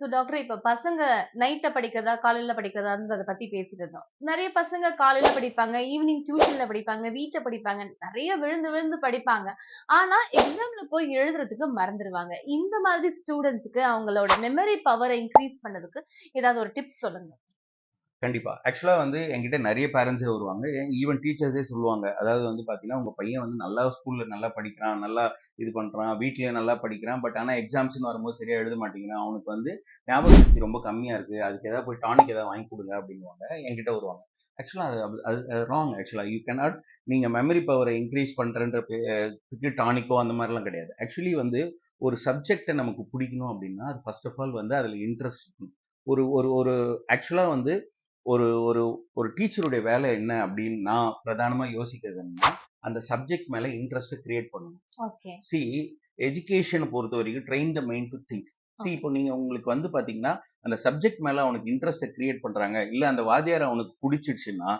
So doctor இப்போ பசங்க நைட்டில் படிக்கிறதா காலையில் படிக்கிறதான்றதை பற்றி பேசிட்டு இருந்தோம். நிறைய பசங்க காலையில் படிப்பாங்க ஈவினிங் டியூஷனில் படிப்பாங்க வீட்டில் படிப்பாங்க நிறைய விழுந்து விழுந்து படிப்பாங்க. ஆனால் எக்ஸாமில் போய் எழுதுறதுக்கு மறந்துடுவாங்க இந்த மாதிரி ஸ்டூடெண்ட்ஸ்க்கு அவங்களோட மெமரி பவரை இன்க்ரீஸ் பண்ணதுக்கு ஏதாவது ஒரு டிப்ஸ் சொல்லுங்கள் கண்டிப்பா. ஆக்சுவலா வந்து என்கிட்ட நிறைய பேரண்ட்ஸே வருவாங்க. ஈவன் டீச்சர்ஸே சொல்லுவாங்க. அதாவது வந்து பாத்தீங்கன்னா உங்க பையன் வந்து நல்லா ஸ்கூல்ல நல்லா படிக்கிறான் நல்லா இது பண்றான் வீட்லயே நல்லா படிக்கிறான் பட் ஆனா எக்ஸாம்ஸ்னு வரும்போது சரியா எழுத மாட்டேங்கிறான். அவனுக்கு வந்து ஞாபக சக்தி ரொம்ப கம்மியா இருக்கு. அதுக்கு ஏதாவது போய் டானிக் ஏதாவது வாங்கி கொடுங்க அப்படின்வாங்க என்கிட்ட வருவாங்க. ஆக்சுவலா அது அது- wrong actually. You can not நீங்க மெமரி பவரை இன்க்ரீஸ் பண்றன்றதுக்கு டானிக்கோ அந்த மாதிரிலாம் கிடையாது. ஆக்சுவலி வந்து ஒரு சப்ஜெக்டை நமக்கு பிடிக்கணும் அப்படின்னா அது ஃபர்ஸ்ட் ஆஃப் ஆல் வந்து அதில் இன்ட்ரெஸ்ட் இருக்கணும். ஒரு ஒரு ஒரு ஆக்சுவலாக வந்து ஒரு ஒரு ஒரு டீச்சருடைய வேலை என்ன அப்படின்னு நான் பிரதானமா யோசிக்கிறது என்னன்னா அந்த சப்ஜெக்ட் மேல இன்ட்ரெஸ்ட் கிரியேட் பண்ணணும். ஓகே. சி எஜுகேஷனை பொறுத்த வரைக்கும் train the mind to think see. இப்போ நீங்க உங்களுக்கு வந்து பாத்தீங்கன்னா அந்த சப்ஜெக்ட் மேல அவனுக்கு இன்ட்ரெஸ்ட்டை கிரியேட் பண்றாங்க இல்ல அந்த வாத்தியார் அவனுக்கு பிடிச்சிடுச்சுன்னா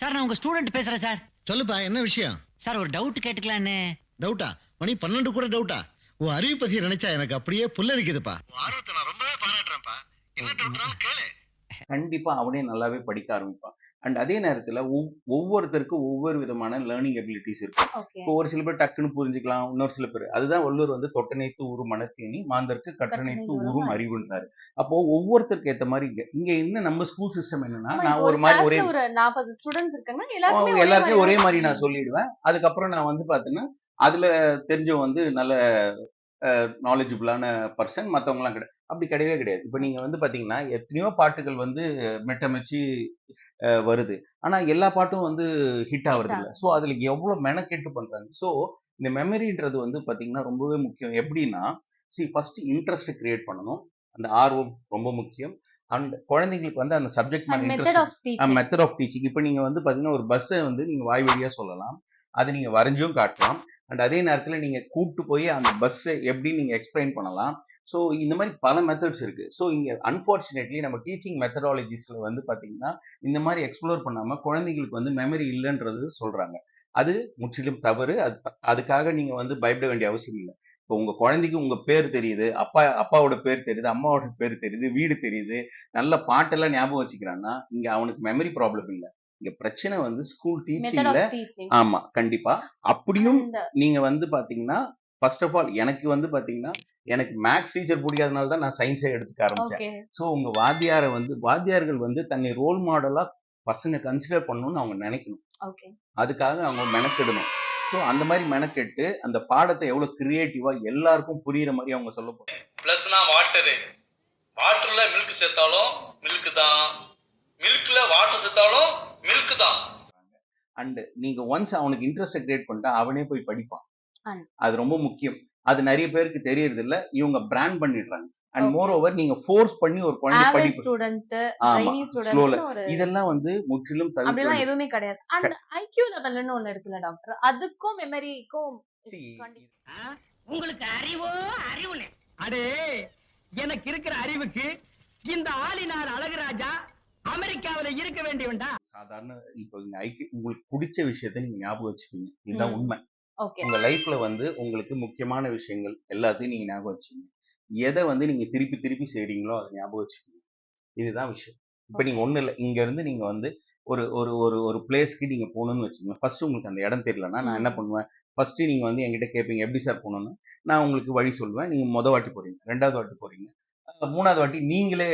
சார் நான் உங்க ஸ்டூடெண்ட் பேசுறேன் சார் சொல்லுப்பா என்ன விஷயம்? சார் ஒரு டவுட் கேட்டுக்கலான்னு. டவுட்டா மணி பன்னெண்டு கூட டவுட்டா உன் அறிவு பத்தி நினைச்சா எனக்கு அப்படியே புல்லரிக்குதுப்பா. ஆர்வத்தை நான் ரொம்பவே பாராட்டுறேன்ப்பா. என்ன டவுட்னாலும் கேளு. கண்டிப்பா அவனே நல்லாவே படிக்க ஆரம்பிப்பான். அண்ட் அதே நேரத்துல ஒவ்- ஒவ்வொருத்தருக்கும் ஒவ்வொரு விதமான லேர்னிங் எபிலிட்டிஸ் இருக்கும். இப்போ ஒரு சில பேர் டக்குன்னு புரிஞ்சுக்கலாம் இன்னொரு சில பேர். அதுதான் வள்ளுவர் வந்து தொட்டனைத்து உரு மனத்தேனி மாந்தருக்கு கட்டணைத்து உரும் அறிவுன்றாரு. அப்போ ஒவ்வொருத்தருக்கு ஏத்த மாதிரி இங்க இங்க என்ன நம்ம ஸ்கூல் சிஸ்டம் என்னன்னா நான் ஒரு மாதிரி ஒரே நாற்பது ஸ்டூடெண்ட்ஸ் இருக்காங்கன்னா எல்லாருக்குமே ஒரே மாதிரி நான் சொல்லிடுவேன். அதுக்கப்புறம் நான் வந்து பாத்தீங்கன்னா அதுல தெரிஞ்சவன் வந்து நல்ல நாலேஜபிளான பர்சன் மற்றவங்களாம் கிடையாது. அப்படி கிடையவே கிடையாது. இப்போ நீங்க வந்து பாத்தீங்கன்னா எத்தனையோ பாட்டுகள் வந்து மெட்டமைச்சு வருது. ஆனா எல்லா பாட்டும் வந்து ஹிட் ஆகுறது இல்லை. ஸோ அதுல எவ்வளவு மெனக்கெட்டு பண்றாங்க? ஸோ இந்த மெமரின்றது வந்து பாத்தீங்கன்னா ரொம்பவே முக்கியம். எப்படின்னா சி ஃபர்ஸ்ட் இன்ட்ரெஸ்ட் கிரியேட் பண்ணணும். அந்த ஆர்வம் ரொம்ப முக்கியம். அண்ட் குழந்தைங்களுக்கு வந்து அந்த subject method interest of teaching method of teaching இப்போ நீங்க வந்து பாத்தீங்கன்னா ஒரு பஸ்ஸை வந்து நீங்க வாய் வழியா சொல்லலாம். அதை நீங்க வரைஞ்சும் காட்டலாம். அண்ட் அதே நேரத்துல நீங்க கூட்டு போய் அந்த பஸ்ஸை எப்படி நீங்க எக்ஸ்பிளைன் பண்ணலாம்? ஸோ இந்த மாதிரி பல மெத்தட்ஸ் இருக்கு. ஸோ இங்க அன்பார்ச்சுனேட்லி நம்ம டீச்சிங் மெத்தடாலஜிஸ்ல வந்து பாத்தீங்கன்னா இந்த மாதிரி எக்ஸ்ப்ளோர் பண்ணாம குழந்தைங்களுக்கு வந்து மெமரி இல்லைன்றது சொல்றாங்க. அது முற்றிலும் தவறு. அது அதுக்காக நீங்க வந்து பயப்பட வேண்டிய அவசியம் இல்லை. இப்போ உங்க குழந்தைக்கு உங்க பேர் தெரியுது அப்பா அப்பாவோட பேர் தெரியுது அம்மாவோட பேர் தெரியுது வீடு தெரியுது நல்ல பாட்டெல்லாம் ஞாபகம் வச்சுக்கிறான்னா இங்க அவனுக்கு மெமரி ப்ராப்ளம் இல்ல. இங்க பிரச்சனை வந்து ஸ்கூல் டீச்சிங்ல ஆமா கண்டிப்பா. அப்படியும் நீங்க வந்து பாத்தீங்கன்னா ஃபர்ஸ்ட் ஆஃப் ஆல் எனக்கு வந்து பாத்தீங்கன்னா எனக்கு மேக்ஸ் டீச்சர் பிடிக்காதனால தான் நான் சயின்ஸே எடுத்துக்க ஆரம்பிச்சேன். ஸோ உங்க வாத்தியாரை வந்து வாத்தியார்கள் வந்து தன்னை ரோல் மாடலா பசங்க கன்சிடர் பண்ணணும்னு அவங்க நினைக்கணும். ஓகே அதுக்காக அவங்க மெனக்கெடணும். ஸோ அந்த மாதிரி மெனக்கெட்டு அந்த பாடத்தை எவ்வளவு கிரியேட்டிவா எல்லாருக்கும் புரியுற மாதிரி அவங்க சொல்ல போறாங்க. ப்ளஸ்னா வாட்டரு வாட்டரில் மில்க் சேர்த்தாலும் மில்க் தான். மில்கில் வாட்டர் சேர்த்தாலும் மில்க் தான். அண்ட் நீங்க ஒன்ஸ் அவனுக்கு இன்ட்ரெஸ்ட் கிரியேட் பண்ணிட்டா அவனே போய் படிப்பான். அது ரொம்ப முக்கியம். அது நிறைய பேருக்கு தெரியறது இல்ல இவங்க பிராண்ட் பண்ணிடுறாங்க. அண்ட். மோர் ஓவர் நீங்க ஃபோர்ஸ் பண்ணி ஒரு குழந்தை படிப்பு. இதெல்லாம் வந்து முற்றிலும் அப்படிலாம் எதுவுமே கிடையாது. அண்ட் ஐக்யூ லெவல்னு ஒண்ணு இருக்குல்ல டாக்டர் அதுக்கும் மெமரிக்கும் உங்களுக்கு அறிவோ? அறிவுனே அடே எனக்கு இருக்கிற அறிவுக்கு இந்த ஆளினார் அழகுராஜா அமெரிக்காவில இருக்க வேண்டியவன்டா? சாதாரண இப்போ இங்க ஐக்கிய உங்களுக்கு பிடிச்ச விஷயத்த நீங்க ஞாபகம் வச்சுப்பீங்க இதுதான். உண்மை. ஓகே. உங்க லைஃப்ல வந்து உங்களுக்கு முக்கியமான விஷயங்கள் எல்லாத்தையும் நீங்க ஞாபகம் வச்சுக்கீங்க. எதை வந்து நீங்க திருப்பி திருப்பி செய்றீங்களோ அதை ஞாபகம் வச்சுக்கீங்க. இதுதான் விஷயம். இப்போ நீங்க ஒண்ணு இல்லை. இங்க இருந்து நீங்க வந்து ஒரு ஒரு ஒரு ஒரு பிளேஸ்க்கு நீங்க போகணும்னு வச்சுக்கோங்க. ஃபர்ஸ்ட் உங்களுக்கு அந்த இடம் தெரியலன்னா நான் என்ன பண்ணுவேன்? ஃபர்ஸ்ட் நீங்க வந்து என்கிட்ட கேட்பீங்க எப்படி சார் போகணும்னு? நான் உங்களுக்கு வழி சொல்லுவேன். நீங்க முத வாட்டி போறீங்க ரெண்டாவது வாட்டி போறீங்க மூணாவது வாட்டி நீங்களே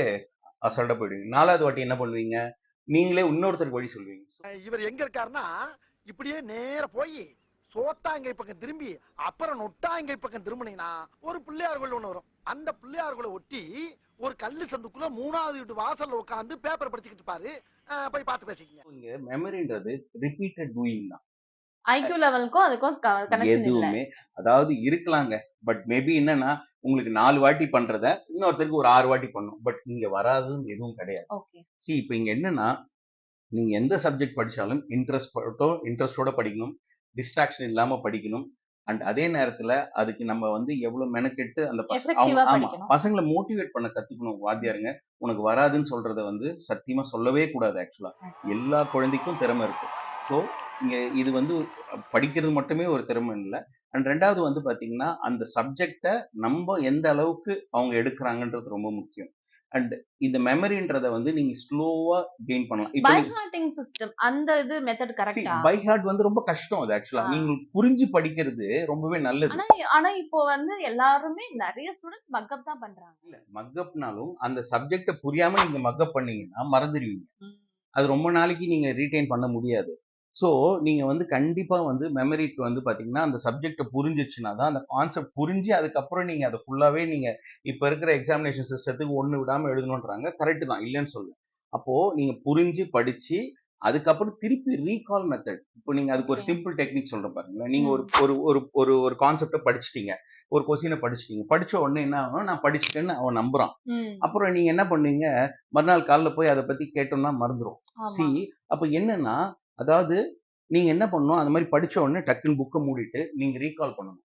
அசால்ட்டா போயிடுவீங்க. நாலாவது வாட்டி என்ன பண்ணுவீங்க? நீங்களே இன்னொருத்தருக்கு வழி சொல்வீங்க இவர் எங்க இருக்காருன்னா இப்படியே நேர போய் சோத்தாங்கை பக்கம் திரும்பி அப்புறம் நொட்டாங்கை பக்கம் திரும்பினீங்கன்னா ஒரு பிள்ளையார் கோயில் ஒண்ணு வரும். அந்த பிள்ளையார் கோயிலை ஒட்டி ஒரு கல்லு சந்துக்குள்ள மூணாவது வீட்டு வாசல்ல உட்காந்து பேப்பர் படிச்சுக்கிட்டு இருப்பாரு. அஹ் போய் பார்த்து பேசிக்கங்க. இங்க மெமரின்றது ரிப்பீட்டட் டூயிங் தான். ஐக்யூ லெவலுக்கும் அதுக்கும் எதுவுமே அதாவது இருக்கலாங்க. பட் மேபி என்னன்னா உங்களுக்கு நாலு வாட்டி பண்றத இன்னொருத்தருக்கு ஒரு ஆறு வாட்டி பண்ணும். பட் இங்க வராதுன்னு எதுவும் கிடையாது. ஓகே சி இப்போ இங்க என்னன்னா நீங்க எந்த சப்ஜெக்ட் படிச்சாலும் இன்ட்ரெஸ்ட் இன்ட்ரெஸ்டோட படிக்கணும். டிஸ்ட்ராக்ஷன் இல்லாம படிக்கணும். அண்ட் அதே நேரத்துல அதுக்கு நம்ம வந்து எவ்வளவு மெனக்கெட்டு அந்த. பசங்களை மோட்டிவேட் பண்ண கத்துக்கணும் வாத்தியாருங்க. உனக்கு வராதுன்னு சொல்றத வந்து சத்தியமா சொல்லவே கூடாது ஆக்சுவலா எல்லா குழந்தைக்கும் திறமை இருக்கு. ஸோ இங்க இது வந்து படிக்கிறது மட்டுமே ஒரு திறமை இல்லை. அண்ட் ரெண்டாவது வந்து பாத்தீங்கன்னா அந்த சப்ஜெக்டை நம்ம எந்த அளவுக்கு அவங்க எடுக்கிறாங்கன்றது ரொம்ப முக்கியம். அண்ட் இந்த மெமரின்றத வந்து நீங்க ஸ்லோவா கெயின் பண்ணலாம். பை ஹார்ட்டிங் சிஸ்டம் அந்த இது மெத்தட் கரெக்டா பை ஹார்ட் வந்து ரொம்ப கஷ்டம் அது ஆக்சுவலா. நீங்க புரிஞ்சு படிக்கிறது ரொம்பவே நல்லது. ஆனா ஆனா இப்போ வந்து எல்லாருமே நிறைய ஸ்டூடெண்ட்ஸ் மக்கப் தான் பண்றாங்க. இல்ல மக்கப்னாலும் அந்த சப்ஜெக்ட புரியாம நீங்க மக்கப் பண்ணீங்கன்னா மறந்துடுவீங்க. அது ரொம்ப நாளைக்கு நீங்க ரீடைன் பண்ண முடியாது. ஸோ நீங்க வந்து கண்டிப்பா வந்து மெமரிக்கு வந்து பாத்தீங்கன்னா அந்த சப்ஜெக்ட புரிஞ்சிச்சுன்னா தான் அந்த கான்செப்ட் புரிஞ்சு அதுக்கப்புறம் நீங்க அதை ஃபுல்லாவே நீங்க இப்ப இருக்கிற எக்ஸாமினேஷன் சிஸ்டத்துக்கு ஒண்ணு விடாம எழுதணுன்றாங்க கரெக்ட் தான் இல்லைன்னு சொல்ல அப்போ நீங்க புரிஞ்சு படிச்சு அதுக்கப்புறம் திருப்பி ரீகால் மெத்தட் இப்போ நீங்க அதுக்கு ஒரு. சிம்பிள் டெக்னிக் சொல்றேன் பாருங்களேன். நீங்க ஒரு ஒரு ஒரு ஒரு ஒரு கான்செப்டை படிச்சிட்டீங்க. ஒரு கொஸ்டினை படிச்சிட்டீங்க. படிச்ச உடனே என்ன ஆகும் நான் படிச்சிட்டேன்னு அவன் நம்புறான். அப்புறம் நீங்க என்ன பண்ணுவீங்க மறுநாள் காலைல போய் அதை பத்தி கேட்டோம்னா மறந்துடும். சி அப்ப என்னன்னா அதாவது நீங்க என்ன பண்ணணும் அந்த மாதிரி படிச்ச உடனே டக்குன்னு புக்கை மூடிட்டு நீங்க ரீகால் பண்ணணும்.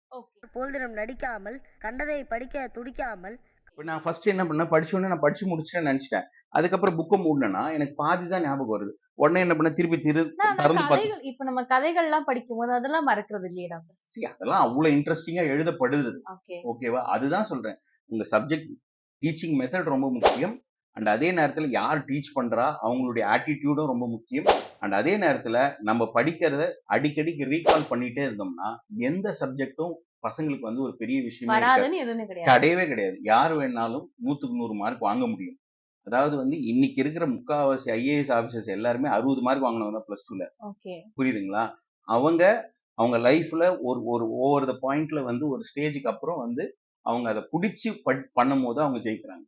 போல்தினம் நடிக்காமல் கண்டதை படிக்க துடிக்காமல். இப்போ நான் ஃபர்ஸ்ட் என்ன பண்ணேன் படிச்ச உடனே நான் படிச்சு முடிச்சிட்டேன்னு நினைச்சிட்டேன். அதுக்கப்புறம் புக்கை மூடினேன்னா எனக்கு பாதி தான் ஞாபகம் வருது. உடனே என்ன பண்ண திருப்பி திரு திறந்து பார்த்து இப்ப நம்ம கதைகள் எல்லாம் படிக்கும் போது அதெல்லாம் மறக்கிறது இல்லையே see, அதெல்லாம் அவ்வளவு இன்ட்ரெஸ்டிங்கா எழுதப்படுது. ஓகே ஓகேவா அதுதான் சொல்றேன். உங்க சப்ஜெக்ட் டீச்சிங் மெத்தட் ரொம்ப முக்கியம். அண்ட் அதே நேரத்துல யார் டீச் பண்றா அவங்களுடைய ஆட்டிடியூடும் ரொம்ப முக்கியம். அண்ட் அதே நேரத்துல நம்ம படிக்கிறத அடிக்கடிக்கு ரீகால் பண்ணிட்டே இருந்தோம்னா எந்த சப்ஜெக்டும் பசங்களுக்கு வந்து ஒரு பெரிய விஷயமே கிடையவே கிடையாது. யார் வேணாலும் நூத்துக்கு நூறு மார்க் வாங்க முடியும். அதாவது வந்து இன்னைக்கு இருக்கிற முக்காவாசி ஐஏஎஸ் ஆபீசர்ஸ் எல்லாருமே அறுபது மார்க் வாங்கினவங்க தான் பிளஸ் டூல ஓகே. புரியுதுங்களா? அவங்க அவங்க லைஃப்ல ஒரு ஒரு ஓவர் த பாயிண்ட்ல வந்து ஒரு ஸ்டேஜுக்கு அப்புறம் வந்து அவங்க அதை பிடிச்சி பண்ணும் போது அவங்க ஜெயிக்கிறாங்க.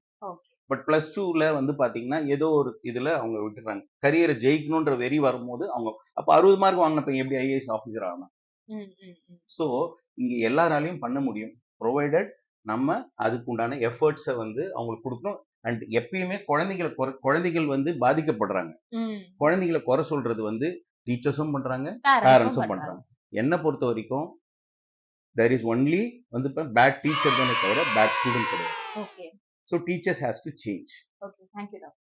பட் பிளஸ் டூல வந்து பாத்தீங்கன்னா ஏதோ ஒரு இதுல அவங்க விட்டுறாங்க. கரியரை ஜெயிக்கணுன்ற வெறி வரும்போது அவங்க அப்ப அறுபது மார்க் வாங்கின பையன் எப்படி ஐஏஎஸ் ஆஃபீஸர் ஆகணும்? ஸோ இங்க எல்லாராலையும் பண்ண முடியும். ப்ரொவைடட் நம்ம அதுக்கு உண்டான எஃபர்ட்ஸை வந்து அவங்களுக்கு கொடுக்கணும். அண்ட் எப்பயுமே குழந்தைகளை குறை குழந்தைகள் வந்து பாதிக்கப்படுறாங்க. குழந்தைகளை குறை சொல்றது வந்து டீச்சர்ஸும் பண்றாங்க பேரண்ட்ஸும் பேரண்ட்ஸும் பண்றாங்க. என்னை பொறுத்த வரைக்கும் தேர் இஸ் ஒன்லி வந்து பேட் டீச்சர் தானே தவிர பேட் ஸ்டூடெண்ட் கிடையாது. So teachers has to change. Okay, thank you, Dr.